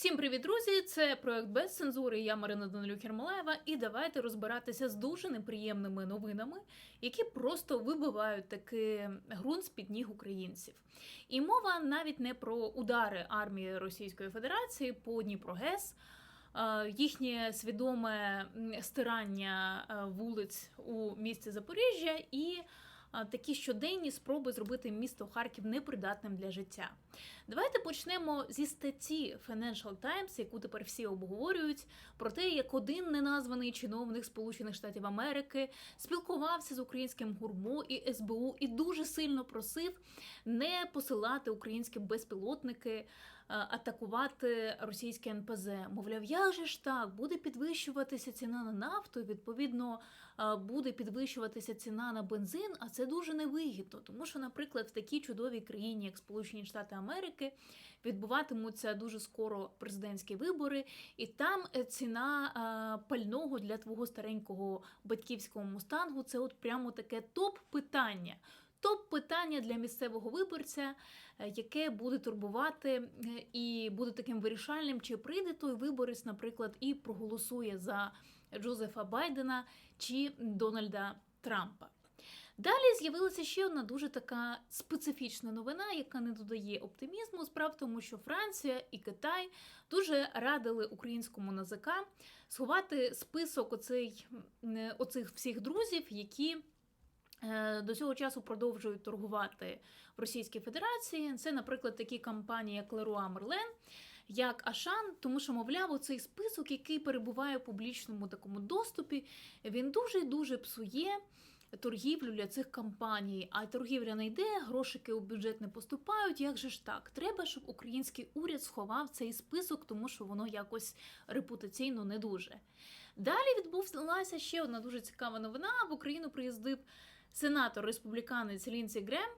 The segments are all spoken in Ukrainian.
Всім привіт, друзі! Це проект без цензури. Я Марина Данилюк Ермолаєва. І давайте розбиратися з дуже неприємними новинами, які просто вибивають таки ґрунт з під ніг українців. І мова навіть не про удари армії Російської Федерації по Дніпрогес. е, Їхнє свідоме стирання вулиць у місті Запоріжжя і такі щоденні спроби зробити місто Харків непридатним для життя. Давайте почнемо зі статті Financial Times, яку тепер всі обговорюють, про те, як один неназваний чиновник Сполучених Штатів Америки спілкувався з українським гурмо і СБУ і дуже сильно просив не посилати українські безпілотники, атакувати російське НПЗ. Мовляв, як же ж так буде підвищуватися ціна на нафту, відповідно е, буде підвищуватися ціна на бензин, а це дуже невигідно, тому що, наприклад, в такій чудовій країні, як Сполучені Штати Америки, відбуватимуться дуже скоро президентські вибори, і там е, ціна е, пального для твого старенького батьківського мустангу це от прямо таке топ-питання. Топ-питання для місцевого виборця, е, яке буде турбувати е, і буде таким вирішальним, чи прийде той виборець, наприклад, і проголосує за Джозефа Байдена чи Дональда Трампа. Далі з'явилася ще одна дуже така специфічна новина, яка не додає оптимізму. Справа в тому, що Франція і Китай дуже радили українському НАЗК сховати список оцей, оцих всіх друзів, які е, до цього часу продовжують торгувати в Російській Федерації. Це, наприклад, такі компанії, як Leroy Merlin, як Ашан, тому що, мовляв, цей список, який перебуває в публічному такому доступі, він дуже дуже псує торгівлю для цих компаній. А торгівля не йде, грошики у бюджет не поступають. Як же ж так? Треба, щоб український уряд сховав цей список, тому що воно якось репутаційно не дуже. Далі відбулася ще одна дуже цікава новина. В Україну приїздив сенатор республіканець Лінсі Грем.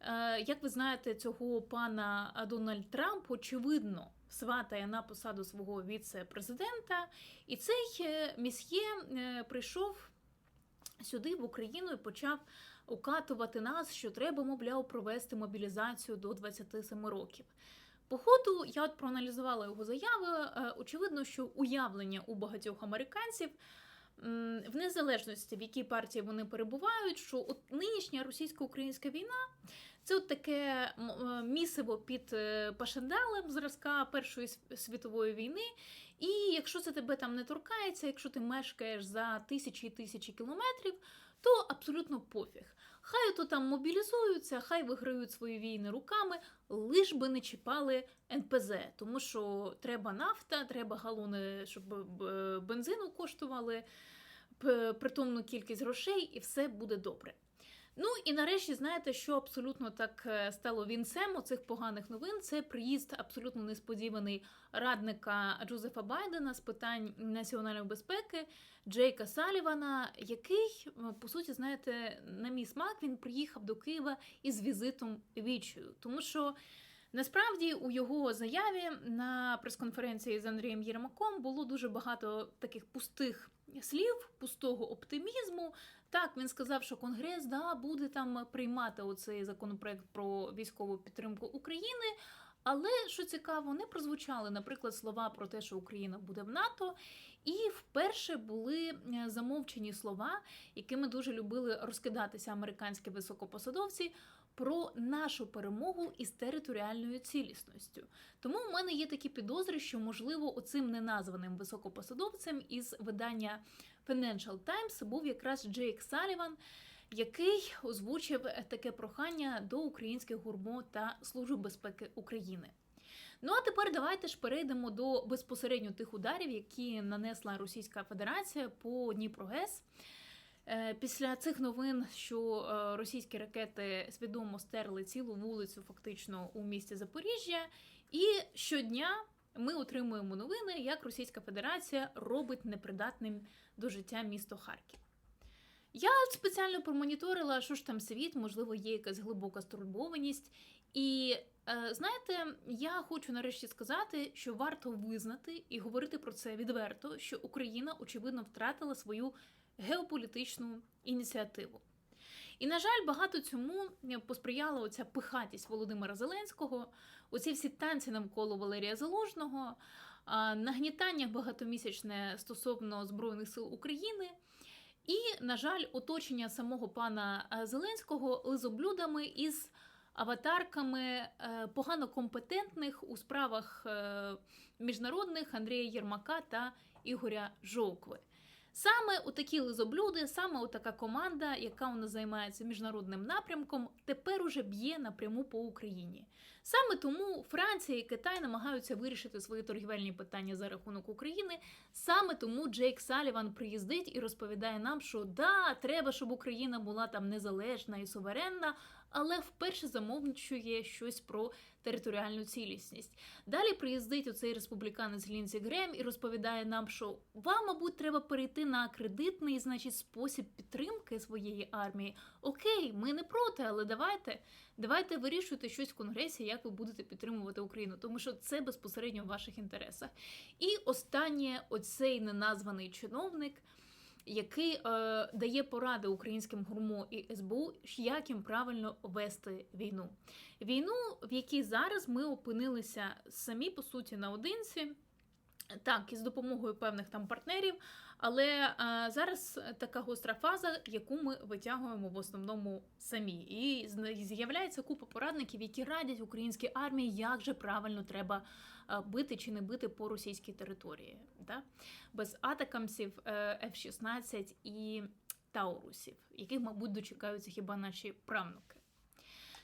Е, Як ви знаєте, цього пана Дональд Трамп очевидно сватає на посаду свого віце-президента, і цей е, місьє е, прийшов сюди в Україну і почав укатувати нас, що треба, мовляв, провести мобілізацію до 27 років. Походу, я от проаналізувала його заяви. Очевидно, що уявлення у багатьох американців, в незалежності в якій партії вони перебувають, що от нинішня російсько-українська війна це от таке е, місиво під е, зразка Першої світової війни. І якщо це тебе там не торкається, якщо ти мешкаєш за тисячі і тисячі кілометрів, то абсолютно пофіг. Хай то там мобілізуються, хай виграють свої війни руками, лиш би не чіпали НПЗ, тому що треба нафта, треба галони, щоб бензину коштували притомну кількість грошей, і все буде добре. Ну і нарешті, знаєте, що абсолютно так е, стало вінцем оцих поганих новин. Це приїзд абсолютно несподіваний радника Джозефа Байдена з питань національної безпеки Джейка Салівана, який, е, по суті, знаєте, на мій смак він приїхав до Києва із візитом вічою, тому що. Насправді у його заяві на прес-конференції з Андрієм Єрмаком було дуже багато таких пустих слів, пустого оптимізму. Так, він сказав, що Конгрес да, буде там приймати оцей законопроект про військову підтримку України. Але що цікаво, не прозвучали, наприклад, слова про те, що Україна буде в НАТО, і вперше були е, замовчені слова, якими дуже любили розкидатися американські високопосадовці про нашу перемогу із територіальною цілісністю. Тому в мене є такі підозри, що можливо оцим неназваним високопосадовцем із видання Financial Times був якраз Джейк Саліван, який озвучив таке прохання до українських гурмо та Служби безпеки України. Ну а тепер давайте ж перейдемо до безпосередньо тих ударів, які нанесла Російська Федерація по Дніпрогес. Е, Після цих новин, що е, російські ракети свідомо стерли цілу вулицю, фактично у місті Запоріжжя, і щодня ми отримуємо новини, як Російська Федерація робить непридатним до життя місто Харків. Я спеціально промоніторила, що ж там світ, можливо, є якась глибока стурбованість. І е, знаєте, я хочу нарешті сказати, що варто визнати і говорити про це відверто, що Україна очевидно втратила свою геополітичну ініціативу. І, на жаль, багато цьому е, посприяла оця пихатість Володимира Зеленського, оці всі танці навколо Валерія Залужного, нагнітання багатомісячне стосовно Збройних сил України. І, на жаль, оточення самого пана е, Зеленського лизоблюдами із аватарками е, погано компетентних у справах е, міжнародних Андрія Єрмака та Ігоря Жовкви. Саме у такі лизоблюди, саме у така команда, яка у нас займається міжнародним напрямком, тепер уже б'є напряму по Україні. Саме тому Франція і Китай намагаються вирішити свої торгівельні питання за рахунок України. Саме тому Джейк Саліван приїздить і розповідає нам, що да, треба, щоб Україна була там незалежна і суверенна, але вперше замовничує щось про територіальну цілісність. Далі приїздить оцей республіканець Лінсі Грем і розповідає нам, що вам, мабуть, треба перейти на кредитний, значить, спосіб підтримки своєї армії. Окей, ми не проти, але давайте, давайте вирішуйте щось в конгресі, як ви будете підтримувати Україну, тому що це безпосередньо в ваших інтересах. І останнє, оцей неназваний чиновник який е, дає поради українським гурмо і СБУ, як їм правильно вести війну. Війну, в якій зараз ми опинилися самі по суті наодинці. Так, із допомогою певних там партнерів, але е, зараз така гостра фаза, яку ми витягуємо в основному самі. І з'являється купа порадників, які радять українській армії, як же правильно треба е, бити чи не бити по російській території, да? без атакамсів е, F-16 і Таурусів, яких, мабуть, дочекаються хіба наші правнуки.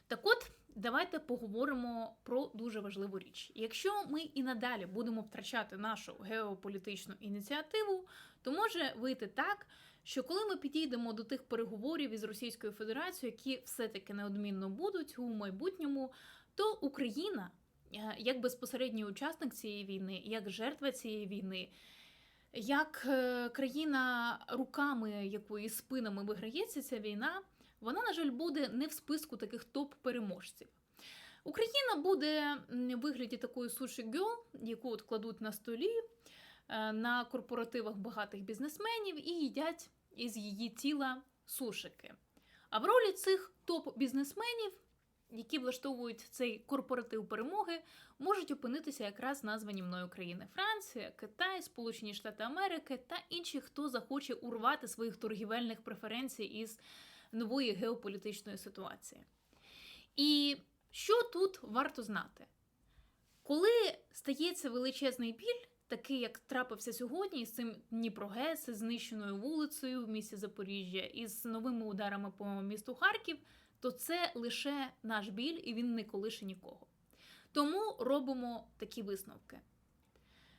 Так от. Давайте поговоримо про дуже важливу річ. Якщо ми і надалі будемо втрачати нашу геополітичну ініціативу, то може вийти так, що коли ми підійдемо до тих переговорів із Російською Федерацією, які все-таки неодмінно будуть у майбутньому, то Україна, е, як безпосередній учасник цієї війни, як жертва цієї війни, як е, країна руками якої спинами виграється ця війна вона, на жаль, буде не в списку таких топ-переможців. Україна буде в вигляді такої суші гьол, яку от кладуть на столі е, на корпоративах багатих бізнесменів і їдять із її тіла сушики. А в ролі цих топ-бізнесменів, які влаштовують цей корпоратив перемоги, можуть опинитися якраз названі мною країни: Франція, Китай, Сполучені Штати Америки та інші, хто захоче урвати своїх торгівельних преференцій із нової геополітичної ситуації. І що тут варто знати? Коли стається величезний біль, такий, як трапився сьогодні, із цим Дніпрогес, із знищеною вулицею в місті Запоріжжя, із новими ударами по місту Харків, то це лише наш біль, і він не колише нікого. Тому робимо такі висновки.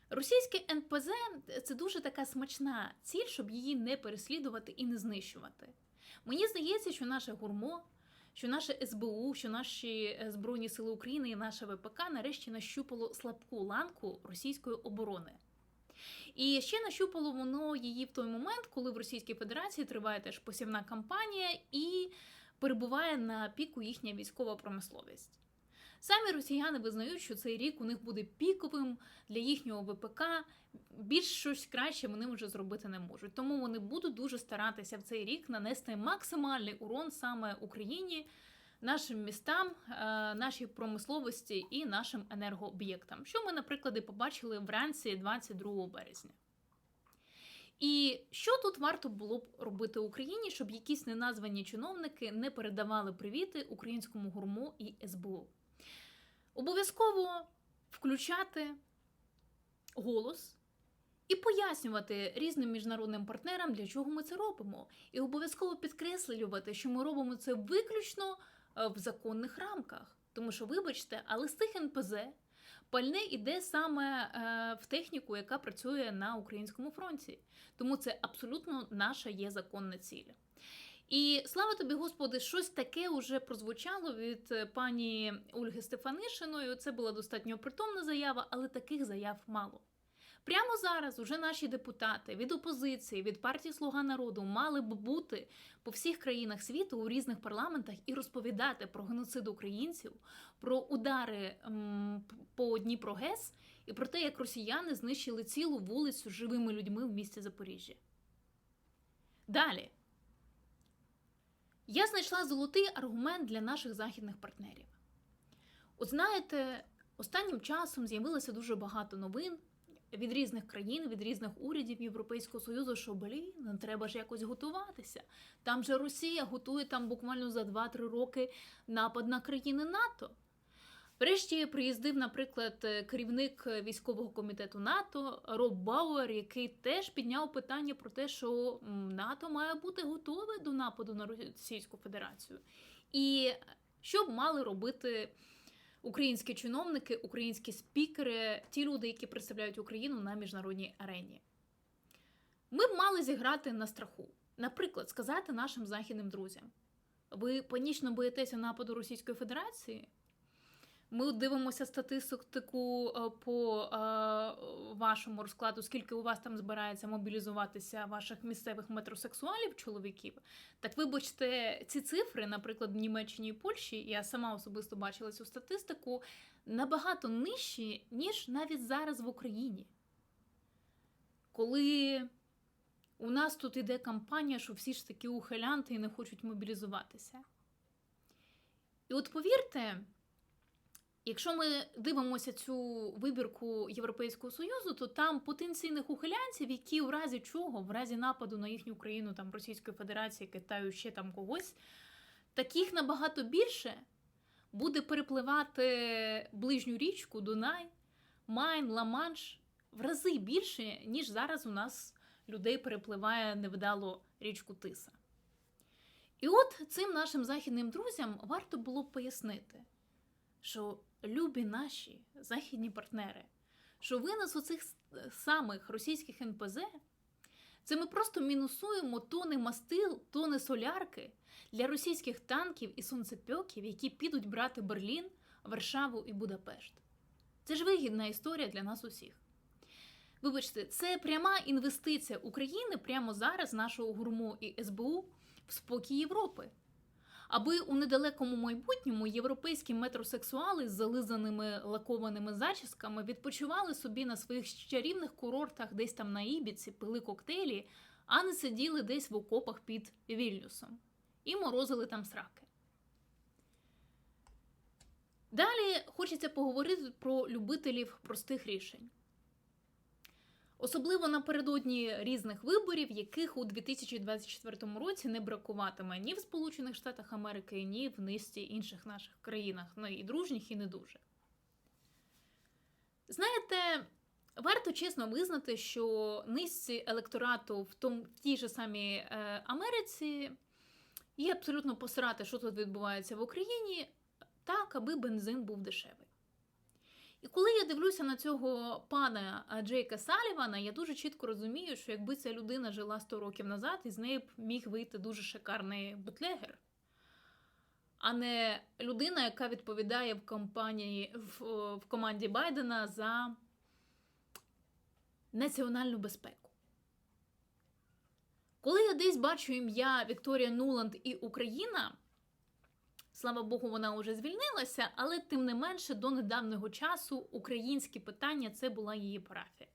Російське НПЗ це дуже така смачна ціль, щоб її не переслідувати і не знищувати. Мені здається, що наше гурмо, що наше СБУ, що наші е, Збройні Сили України і наше ВПК нарешті нащупало слабку ланку російської оборони. І ще нащупало воно її в той момент, коли в Російській Федерації триває теж посівна кампанія і перебуває на піку їхня військова промисловість. Самі росіяни визнають, що цей рік у них буде піковим для їхнього ВПК. Більш щось краще вони вже зробити не можуть. Тому вони будуть дуже старатися в цей рік нанести максимальний урон саме Україні, нашим містам, е, нашій промисловості і нашим енергооб'єктам, що ми, наприклад, побачили вранці 22 березня. І що тут варто було б робити Україні, щоб якісь неназвані чиновники не передавали привіти українському гурму і СБУ? Обов'язково включати голос і пояснювати різним міжнародним партнерам, для чого ми це робимо. І обов'язково підкреслювати, що ми робимо це виключно е, в законних рамках. Тому що, вибачте, але з тих НПЗ пальне йде саме е, в техніку, яка працює на українському фронті. Тому це абсолютно наша є законна ціль. І слава тобі, Господи, щось таке вже прозвучало від е, пані Ольги Стефанишиної. Це була достатньо притомна заява, але таких заяв мало. Прямо зараз уже наші депутати від опозиції, від партії Слуга народу мали б бути по всіх країнах світу у різних парламентах і розповідати про геноцид українців, про удари по Дніпро ГЕС і про те, як росіяни знищили цілу вулицю живими людьми в місті Запоріжжя. Далі. Я знайшла золотий аргумент для наших західних партнерів. От знаєте, останнім часом з'явилося дуже багато новин від різних країн, від різних урядів Європейського Союзу, що блін, треба ж якось готуватися. Там же Росія готує там буквально за 2-3 роки напад на країни НАТО. Врешті приїздив, наприклад, керівник військового комітету НАТО Роб Бауер, який теж підняв питання про те, що НАТО має бути готове до нападу на Російську Федерацію. І що б мали робити українські чиновники, українські спікери, ті люди, які представляють Україну на міжнародній арені. Ми б мали зіграти на страху. Наприклад, сказати нашим західним друзям: ви панічно боїтеся нападу Російської Федерації? Ми дивимося статистику е, по е, вашому розкладу, скільки у вас там збирається мобілізуватися ваших місцевих метросексуалів, чоловіків. Так вибачте, ці цифри, наприклад, в Німеччині і Польщі, я сама особисто бачила цю статистику, набагато нижчі, ніж навіть зараз в Україні. Коли у нас тут іде кампанія, що всі ж такі ухилянти і не хочуть мобілізуватися. І от повірте. Якщо ми дивимося цю вибірку Європейського Союзу, то там потенційних ухилянців, які в разі чого, в разі нападу на їхню країну, там Російської Федерації, Китаю, ще там когось, таких набагато більше буде перепливати ближню річку Дунай, Майн, Ла-Манш в рази більше, ніж зараз у нас людей перепливає невдало річку Тиса. І от цим нашим західним друзям варто було б пояснити що любі наші західні партнери, що винос оцих самих російських НПЗ, це ми просто мінусуємо тони мастил, тони солярки для російських танків і сонцепьоків, які підуть брати Берлін, Варшаву і Будапешт. Це ж вигідна історія для нас усіх. Вибачте, це пряма інвестиція України прямо зараз, нашого гурму і СБУ, в спокій Європи аби у недалекому майбутньому європейські метросексуали з зализаними лакованими зачісками відпочивали собі на своїх чарівних курортах десь там на Ібіці, пили коктейлі, а не сиділи десь в окопах під Вільнюсом і морозили там сраки. Далі хочеться поговорити про любителів простих рішень. Особливо напередодні різних виборів, яких у 2024 році не бракуватиме ні в Сполучених Штатах Америки, ні в низці інших наших країнах, ну і дружніх, і не дуже. Знаєте, варто чесно визнати, що низці електорату в, том, в тій же самій е, Америці є абсолютно посрати, що тут відбувається в Україні, так, аби бензин був дешевий. І коли я дивлюся на цього пана Джейка Салівана, я дуже чітко розумію, що якби ця людина жила 100 років назад, із неї б міг вийти дуже шикарний бутлегер, а не людина, яка відповідає в компанії в, в команді Байдена за національну безпеку. Коли я десь бачу ім'я Вікторія Нуланд і Україна. Слава Богу, вона вже звільнилася, але тим не менше до недавнього часу українські питання це була її парафія.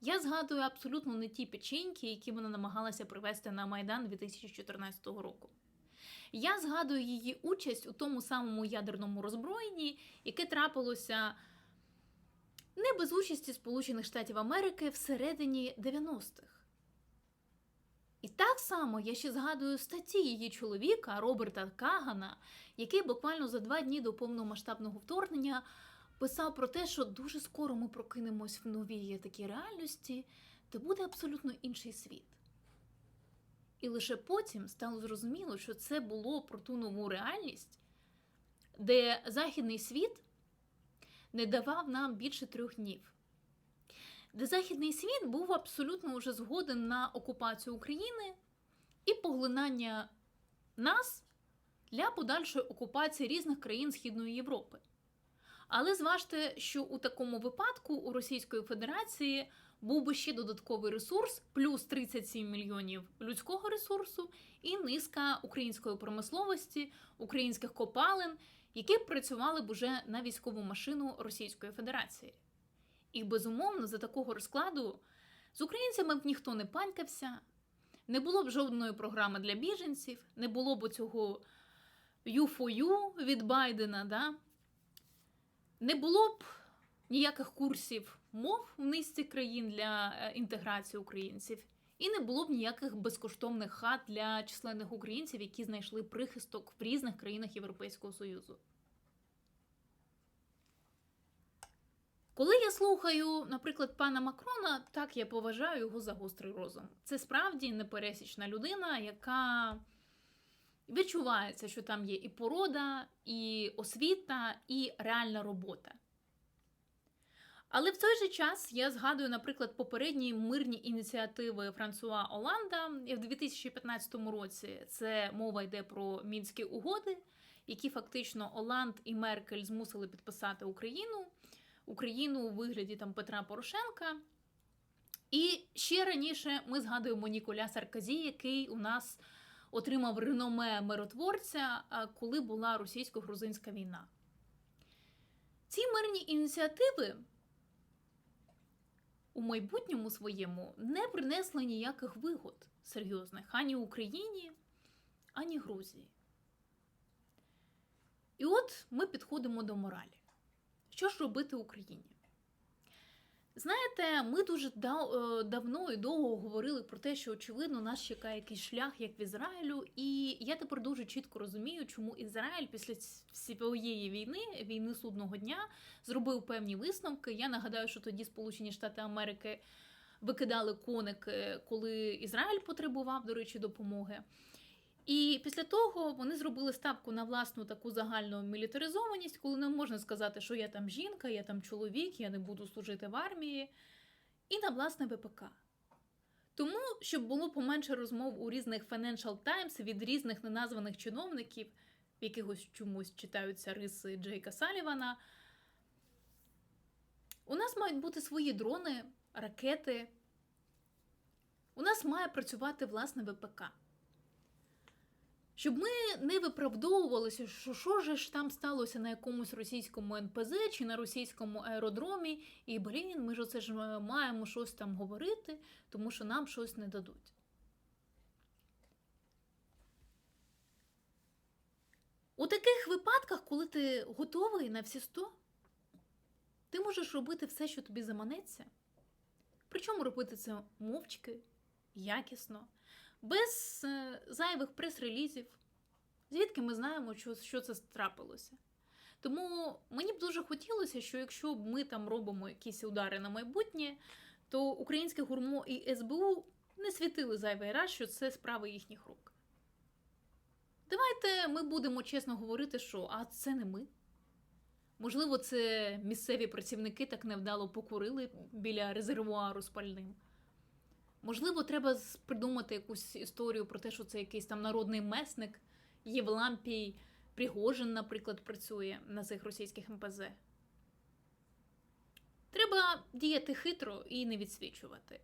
Я згадую абсолютно не ті печеньки, які вона намагалася привести на Майдан 2014 року. Я згадую її участь у тому самому ядерному роззброєнні, яке трапилося не без участі Сполучених Штатів Америки всередині 90-х. І так само я ще згадую статті її чоловіка Роберта Кагана, який буквально за два дні до повномасштабного вторгнення писав про те, що дуже скоро ми прокинемось в новій такій реальності, де буде абсолютно інший світ. І лише потім стало зрозуміло, що це було про ту нову реальність, де Західний світ не давав нам більше трьох днів де Західний світ був абсолютно уже згоден на окупацію України і поглинання нас для подальшої окупації різних країн Східної Європи. Але зважте, що у такому випадку у Російської Федерації був би ще додатковий ресурс, плюс 37 мільйонів людського ресурсу і низка української промисловості, українських копалин, які працювали б уже на військову машину Російської Федерації. І безумовно, за такого розкладу з українцями б ніхто не панькався, Не було б жодної програми для біженців, не було б цього U4U від Байдена, да? не було б ніяких курсів мов в низці країн для е, інтеграції українців, і не було б ніяких безкоштовних хат для численних українців, які знайшли прихисток в різних країнах Європейського Союзу. Коли я слухаю, наприклад, пана Макрона, так я поважаю його за гострий розум. Це справді непересічна людина, яка відчувається, що там є і порода, і освіта, і реальна робота. Але в той же час я згадую, наприклад, попередні мирні ініціативи Франсуа Оланда в 2015 році. Це мова йде про мінські угоди, які фактично Оланд і Меркель змусили підписати Україну. Україну у вигляді там Петра Порошенка. І ще раніше ми згадуємо Ніколя Сарказі, який у нас отримав реноме миротворця, коли була російсько-грузинська війна. Ці мирні ініціативи у майбутньому своєму не принесли ніяких вигод серйозних ані Україні, ані Грузії. І от ми підходимо до моралі. Що ж робити Україні? Знаєте, ми дуже давно і довго говорили про те, що очевидно нас чекає якийсь шлях, як в Ізраїлю, і я тепер дуже чітко розумію, чому Ізраїль після своєї війни, війни судного дня, зробив певні висновки. Я нагадаю, що тоді Сполучені Штати Америки викидали коники, коли Ізраїль потребував, до речі, допомоги. І після того вони зробили ставку на власну таку загальну мілітаризованість, коли не можна сказати, що я там жінка, я там чоловік, я не буду служити в армії, і на власне ВПК. Тому, щоб було поменше розмов у різних Financial Times від різних неназваних чиновників, в якихось чомусь читаються риси Джейка Салівана, у нас мають бути свої дрони, ракети. У нас має працювати власне ВПК. Щоб ми не виправдовувалися, що що ж там сталося на якомусь російському НПЗ чи на російському аеродромі, і блін, ми ж оце ж маємо щось там говорити, тому що нам щось не дадуть. У таких випадках, коли ти готовий на всі сто, ти можеш робити все, що тобі заманеться. Причому робити це мовчки, якісно без е, зайвих прес-релізів. Звідки ми знаємо, що, це трапилося? Тому мені б дуже хотілося, що якщо ми там робимо якісь удари на майбутнє, то українське гурмо і СБУ не світили зайвий раз, що це справа їхніх рук. Давайте ми будемо чесно говорити, що а це не ми. Можливо, це місцеві працівники так невдало покурили біля резервуару з пальним. Можливо, треба придумати якусь історію про те, що це якийсь там народний месник, Євлампій, Пригожин, наприклад, працює на цих російських МПЗ. Треба діяти хитро і не відсвічувати.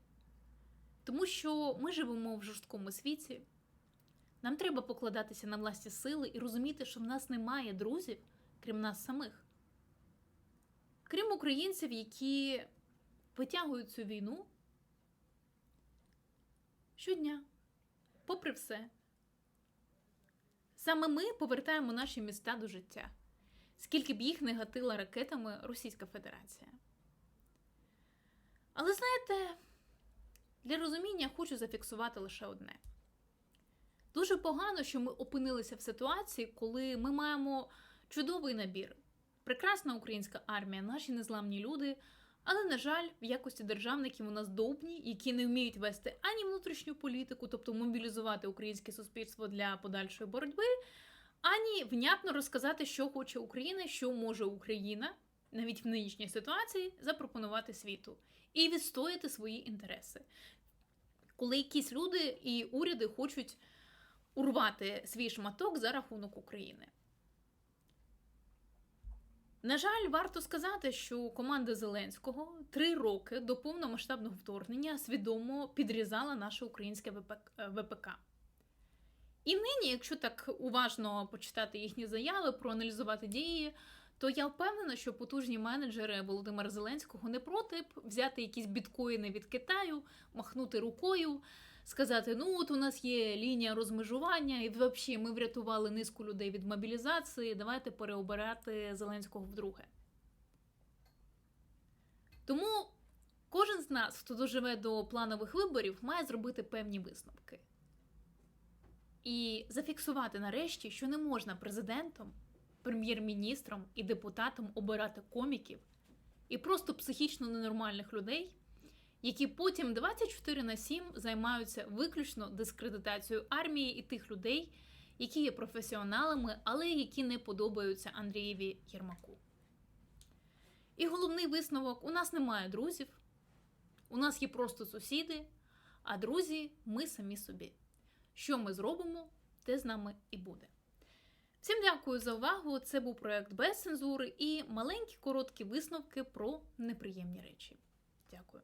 Тому що ми живемо в жорсткому світі. Нам треба покладатися на власні сили і розуміти, що в нас немає друзів, крім нас самих. Крім українців, які витягують цю війну щодня, попри все. Саме ми повертаємо наші міста до життя, скільки б їх не гатила ракетами Російська Федерація. Але знаєте, для розуміння хочу зафіксувати лише одне. Дуже погано, що ми опинилися в ситуації, коли ми маємо чудовий набір, прекрасна українська армія, наші незламні люди. Але, на жаль, в якості державників у нас довбні, які не вміють вести ані внутрішню політику, тобто мобілізувати українське суспільство для подальшої боротьби, ані внятно розказати, що хоче Україна, що може Україна навіть в нинішній ситуації запропонувати світу і відстояти свої інтереси. Коли якісь люди і уряди хочуть урвати свій шматок за рахунок України. На жаль, варто сказати, що команда Зеленського три роки до повномасштабного вторгнення свідомо підрізала наше українське ВПК. І нині, якщо так уважно почитати їхні заяви, проаналізувати дії, то я впевнена, що потужні менеджери Володимира Зеленського не проти б взяти якісь біткоїни від Китаю, махнути рукою, сказати: ну, от у нас є лінія розмежування, і взагалі ми врятували низку людей від мобілізації. Давайте переобирати Зеленського вдруге. Тому кожен з нас, хто доживе до планових виборів, має зробити певні висновки. І зафіксувати нарешті, що не можна президентом, прем'єр-міністром і депутатом обирати коміків і просто психічно ненормальних людей, які потім 24 на 7 займаються виключно дискредитацією армії і тих людей, які є професіоналами, але які не подобаються Андрієві Єрмаку. І головний висновок: у нас немає друзів, у нас є просто сусіди, а друзі ми самі собі. Що ми зробимо, те з нами і буде. Всім дякую за увагу. Це був проект без цензури і маленькі короткі висновки про неприємні речі. Дякую.